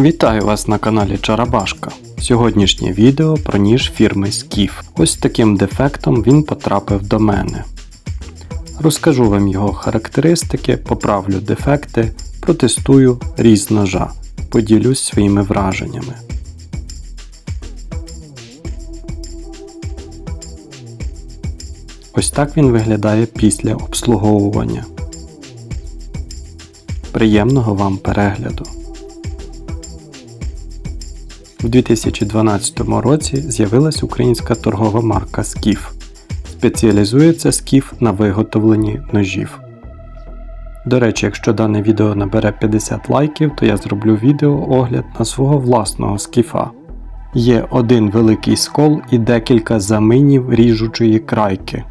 Вітаю вас на каналі Чарабашка. Сьогоднішнє відео про ніж фірми Skif. Ось таким дефектом він потрапив до мене. Розкажу вам його характеристики, поправлю дефекти, протестую різ ножа, поділюсь своїми враженнями. Ось так він виглядає після обслуговування. Приємного вам перегляду! У 2012 році з'явилась українська торгова марка Skif. Спеціалізується Skif на виготовленні ножів. До речі, якщо дане відео набере 50 лайків, то я зроблю відео огляд на свого власного скіфа. Є один великий скол і декілька заминів ріжучої крайки.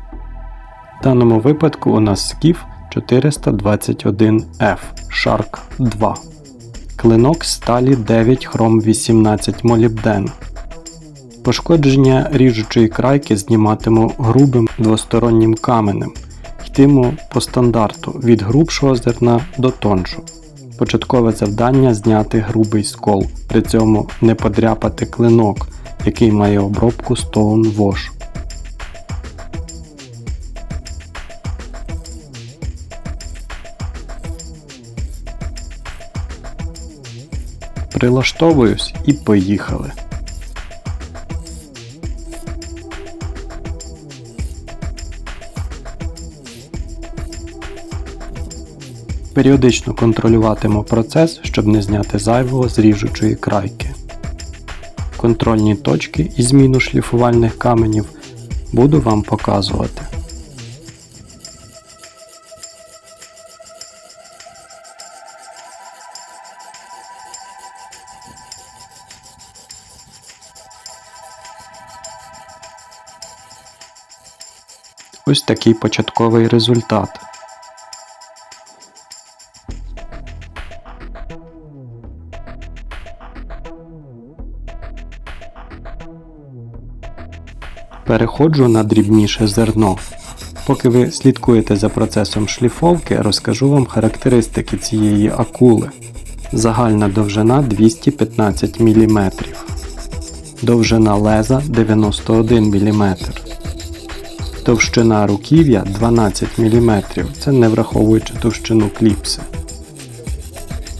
В даному випадку у нас скіф 421F Shark 2. Клинок сталі 9 хром 18 молібден. Пошкодження ріжучої крайки зніматиму грубим двостороннім каменем. Йтиму по стандарту від грубшого зерна до тоншу. Початкове завдання зняти грубий скол, при цьому не подряпати клинок, який має обробку Stone Wash. Прилаштовуюсь і поїхали. Періодично контролюватиму процес, щоб не зняти зайвого з ріжучої крайки. Контрольні точки і зміну шліфувальних каменів буду вам показувати. Ось такий початковий результат. Переходжу на дрібніше зерно. Поки ви слідкуєте за процесом шліфовки, розкажу вам характеристики цієї акули. Загальна довжина 215 мм. Довжина леза 91 мм. Товщина руків'я 12 мм, це не враховуючи товщину кліпси.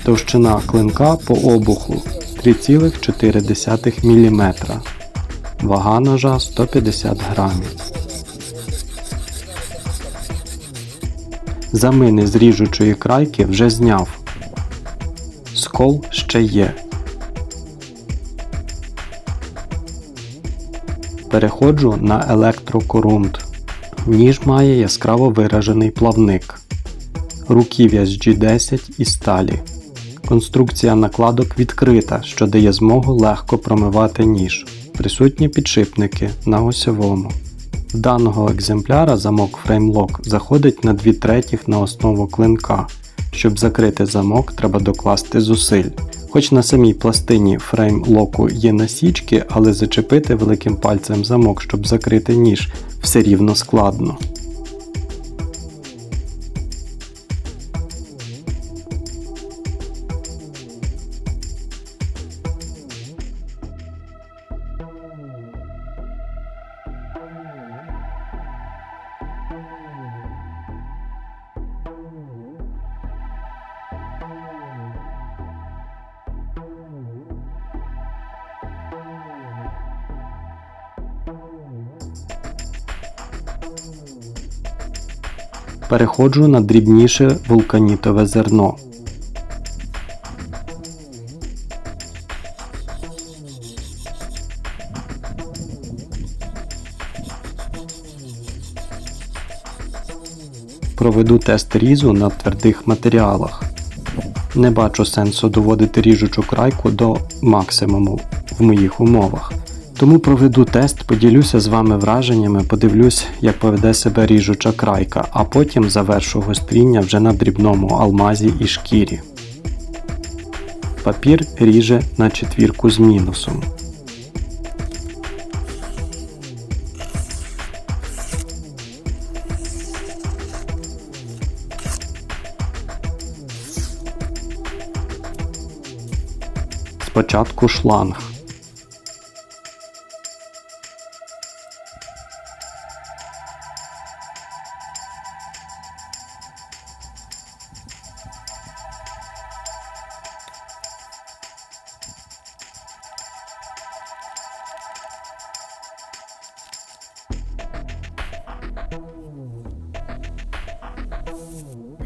Товщина клинка по обуху 3,4 мм. Вага ножа 150 грамів. Замини з ріжучої крайки вже зняв. Скол ще є. Переходжу на електрокорунт. Ніж має яскраво виражений плавник. Руків'я з G10 і сталі. Конструкція накладок відкрита, що дає змогу легко промивати ніж. Присутні підшипники на осьовому. В даного екземпляра замок FrameLock заходить на 2 третіх на основу клинка. Щоб закрити замок, треба докласти зусиль. Хоч на самій пластині фрейм-локу є насічки, але зачепити великим пальцем замок, щоб закрити ніж, все рівно складно. Переходжу на дрібніше вулканітове зерно. Проведу тест різу на твердих матеріалах. Не бачу сенсу доводити ріжучу крайку до максимуму в моїх умовах. Тому проведу тест, поділюся з вами враженнями, подивлюсь, як поведе себе ріжуча крайка, а потім завершу гостріння вже на дрібному алмазі і шкірі. Папір ріже на четвірку з мінусом. Спочатку шланг.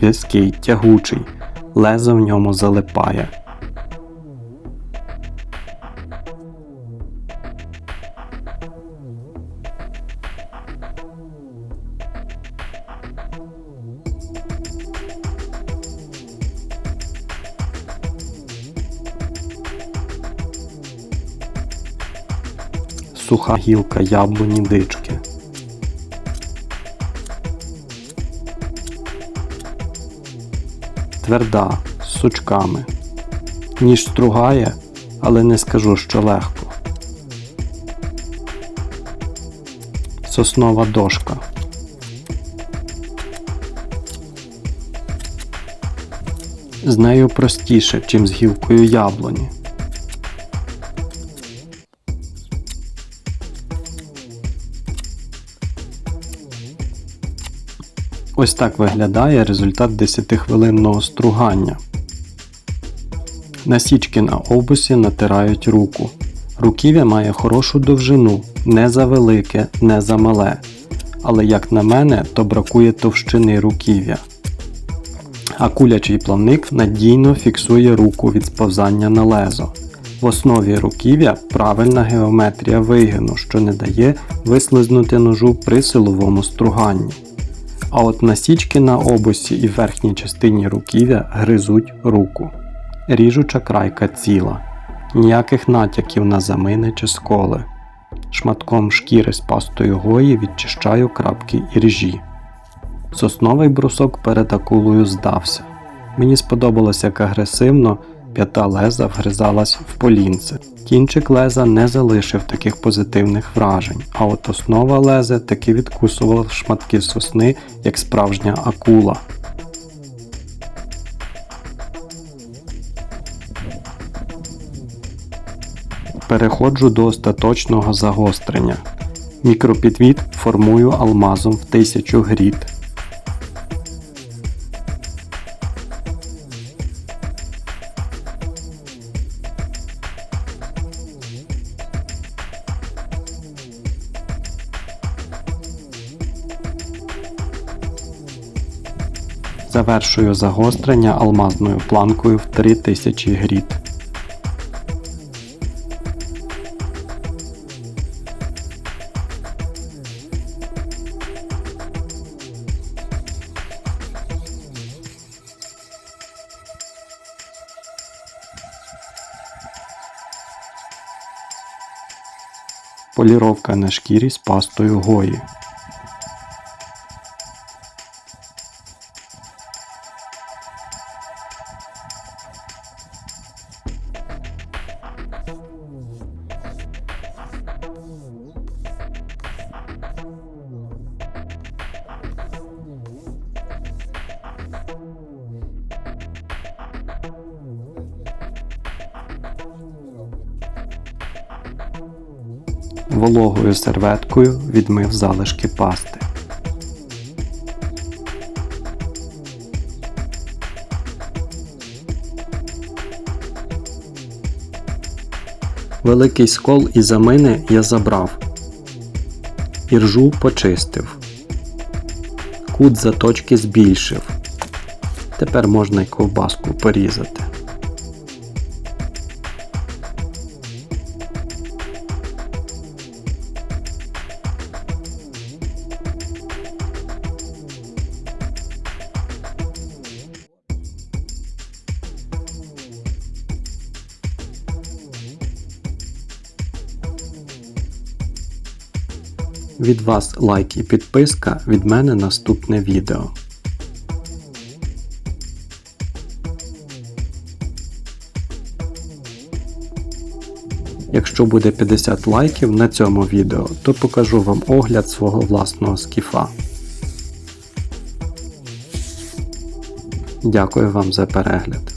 В'язкий, тягучий, лезо в ньому залипає. Суха гілка яблуні дички. Тверда, з сучками. Ніж стругає, але не скажу, що легко. Соснова дошка. З нею простіше, чим з гілкою яблуні. Ось так виглядає результат 10-хвилинного стругання. Насічки на обусі натирають руку. Руків'я має хорошу довжину, не за велике, не за мале. Але як на мене, то бракує товщини руків'я. А кулячий плавник надійно фіксує руку від сповзання на лезо. В основі руків'я правильна геометрія вигину, що не дає вислизнути ножу при силовому струганні. А от насічки на обусі і верхній частині руків'я гризуть руку. Ріжуча крайка ціла, ніяких натяків на замини чи сколи. Шматком шкіри з пастою гої відчищаю крапки і ріжі. Сосновий брусок перед акулою здався. Мені сподобалось, як агресивно п'ята леза вгризалась в полінце. Кінчик леза не залишив таких позитивних вражень, а от основа лезе таки відкусувала шматки сосни, як справжня акула. Переходжу до остаточного загострення. Мікропідвід формую алмазом в 1000 гріт. Завершую загострення алмазною планкою в 3000 гріт. Поліровка на шкірі з пастою гої. Вологою серветкою відмив залишки пасти. Великий скол і замини я забрав. Іржу почистив. Кут заточки збільшив. Тепер можна й ковбаску порізати. Від вас лайк і підписка, від мене наступне відео. Якщо буде 50 лайків на цьому відео, то покажу вам огляд свого власного скіфа. Дякую вам за перегляд.